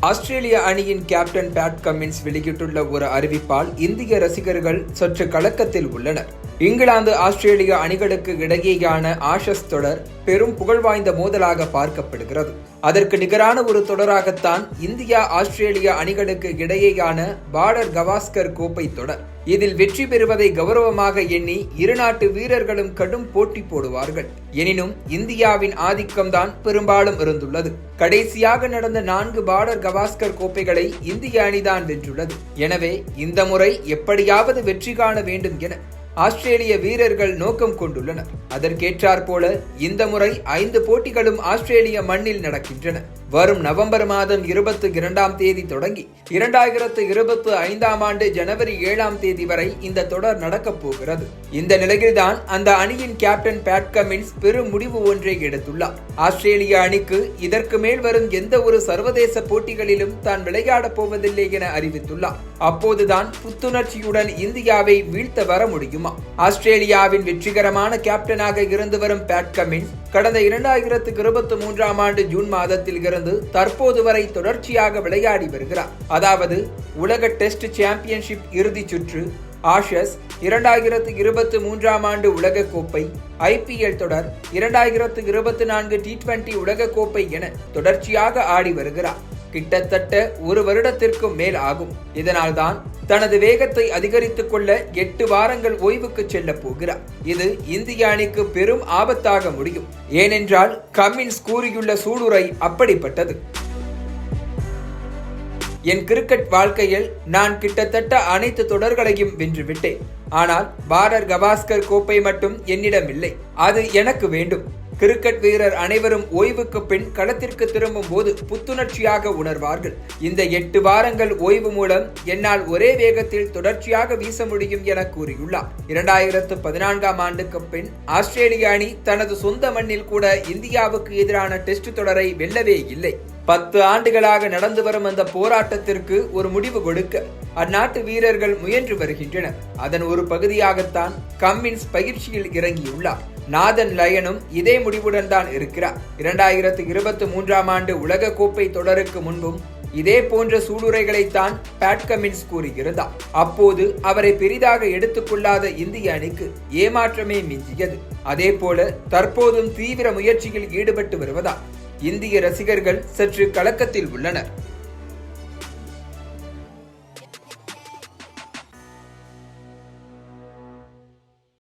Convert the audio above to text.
ஆஸ்திரேலிய அணியின் captain Pat Cummins வெளியிட்டுள்ள ஒரு அறிவிப்பால் இந்திய ரசிகர்கள் சற்று கலக்கத்தில் உள்ளனர். இங்கிலாந்து ஆஸ்திரேலிய அணிகளுக்கு இடையேயான ஆஷஸ் தொடர் பெரும் புகழ் வாய்ந்த மோதலாக பார்க்கப்படுகிறது. அதற்கு நிகரான ஒரு தொடராகத்தான் இந்தியா ஆஸ்திரேலிய அணிகளுக்கு இடையேயான பார்டர் கவாஸ்கர் கோப்பை தொடர். இதில் வெற்றி பெறுவதை கௌரவமாக எண்ணி இரு நாட்டு வீரர்களும் கடும் போட்டி போடுவார்கள். எனினும் இந்தியாவின் ஆதிக்கம்தான் பெரும்பாலும் இருந்துள்ளது. கடைசியாக நடந்த நான்கு பார்டர் கவாஸ்கர் கோப்பைகளை இந்திய அணிதான் வென்றுள்ளது. எனவே இந்த முறை எப்படியாவது வெற்றி காண வேண்டும் என ஆஸ்திரேலிய வீரர்கள் நோக்கம் கொண்டுள்ளனர். அதற்கேற்றாற்போல இந்த முறை ஐந்து போட்டிகளும் ஆஸ்திரேலிய மண்ணில் நடக்கின்றன. வரும் நவம்பர் மாதம் இருபத்தி இரண்டாம் தேதி தொடங்கி இரண்டாயிரத்து இருபத்தி ஐந்தாம் ஆண்டு ஜனவரி ஏழாம் தேதி வரை இந்த தொடர் நடக்கப் போகிறது. இந்த நிலையில்தான் அந்த அணியின் கேப்டன் பேட் கமின்ஸ் பெரும் முடிவு ஒன்றை எடுத்துள்ளார். ஆஸ்திரேலிய அணிக்கு இதற்கு மேல் வரும் எந்த ஒரு சர்வதேச போட்டிகளிலும் தான் விளையாடப் போவதில்லை என அறிவித்துள்ளார். அப்போதுதான் புத்துணர்ச்சியுடன் இந்தியாவை வீழ்த்த வர முடியுமா? ஆஸ்திரேலியாவின் வெற்றிகரமான கேப்டனாக இருந்து வரும் பேட் கமின்ஸ் கடந்த இரண்டாயிரத்து இருபத்தி மூன்றாம் ஆண்டு ஜூன் மாதத்தில் இருந்து தற்போது வரை தொடர்ச்சியாக விளையாடி வருகிறார். அதாவது உலக டெஸ்ட் சாம்பியன்ஷிப் இறுதிச் சுற்று ஆஷஸ் இரண்டாயிரத்து இருபத்தி மூன்றாம் ஆண்டு உலகக்கோப்பை ஐபிஎல் தொடர் இரண்டாயிரத்து இருபத்தி நான்கு டி டுவெண்டி உலகக்கோப்பை என தொடர்ச்சியாக ஆடி வருகிறார். கிட்டத்தட்ட ஒரு வருடத்திற்கும் மேல் ஆகும். இதனால்தான் தனது வேகத்தை அதிகரித்துக் கொள்ள எட்டு வாரங்கள் ஓய்வுக்கு செல்ல போகிறார். இது இந்திய அணிக்கு பெரும் ஆபத்தாக முடியும். ஏனென்றால் கமின்ஸ் கூறியுள்ள சூளுரை அப்படிப்பட்டது. என் கிரிக்கெட் வாழ்க்கையில் நான் கிட்டத்தட்ட அனைத்து தொடர்களையும் வென்றுவிட்டேன். ஆனால் பாரர் கவாஸ்கர் கோப்பை மட்டும் என்னிடம் இல்லை அது எனக்கு வேண்டும். கிரிக்கெட் வீரர் அனைவரும் ஓய்வுக்கு பின் களத்திற்கு திரும்பும் போது புத்துணர்ச்சியாக உணர்வார்கள். இந்த எட்டு வாரங்கள் ஓய்வு மூலம் என்னால் ஒரே வேகத்தில் தொடர்ச்சியாக வீச முடியும் என கூறியுள்ளார். இரண்டாயிரத்து பதினான்காம் ஆண்டுக்கு பின் ஆஸ்திரேலிய அணி தனது சொந்த மண்ணில் கூட இந்தியாவுக்கு எதிரான டெஸ்ட் தொடரை வெல்லவே இல்லை. பத்து ஆண்டுகளாக நடந்து வரும் அந்த போராட்டத்திற்கு ஒரு முடிவு கொடுக்க அந்நாட்டு வீரர்கள் முயன்று வருகின்றனர். அதன் ஒரு பகுதியாகத்தான் கம்மின்ஸ் பயிற்சியில் இறங்கியுள்ளார். நாதன் லயனும் இதே முடிவுடன் தான் இருக்கிறார். இரண்டாயிரத்து இருபத்தி மூன்றாம் ஆண்டு உலக கோப்பை தொடருக்கு முன்பும் இதே போன்ற சூளுரைகளைத்தான் பேட் கமின்ஸ் கூறுகிறதா. அப்போது அவரை பெரிதாக எடுத்துக்கொள்ளாத இந்திய அணிக்கு ஏமாற்றமே மிஞ்சியது. அதே போல தற்போதும் தீவிர முயற்சியில் ஈடுபட்டு வருவதால் இந்திய ரசிகர்கள் சற்று கலக்கத்தில் உள்ளனர்.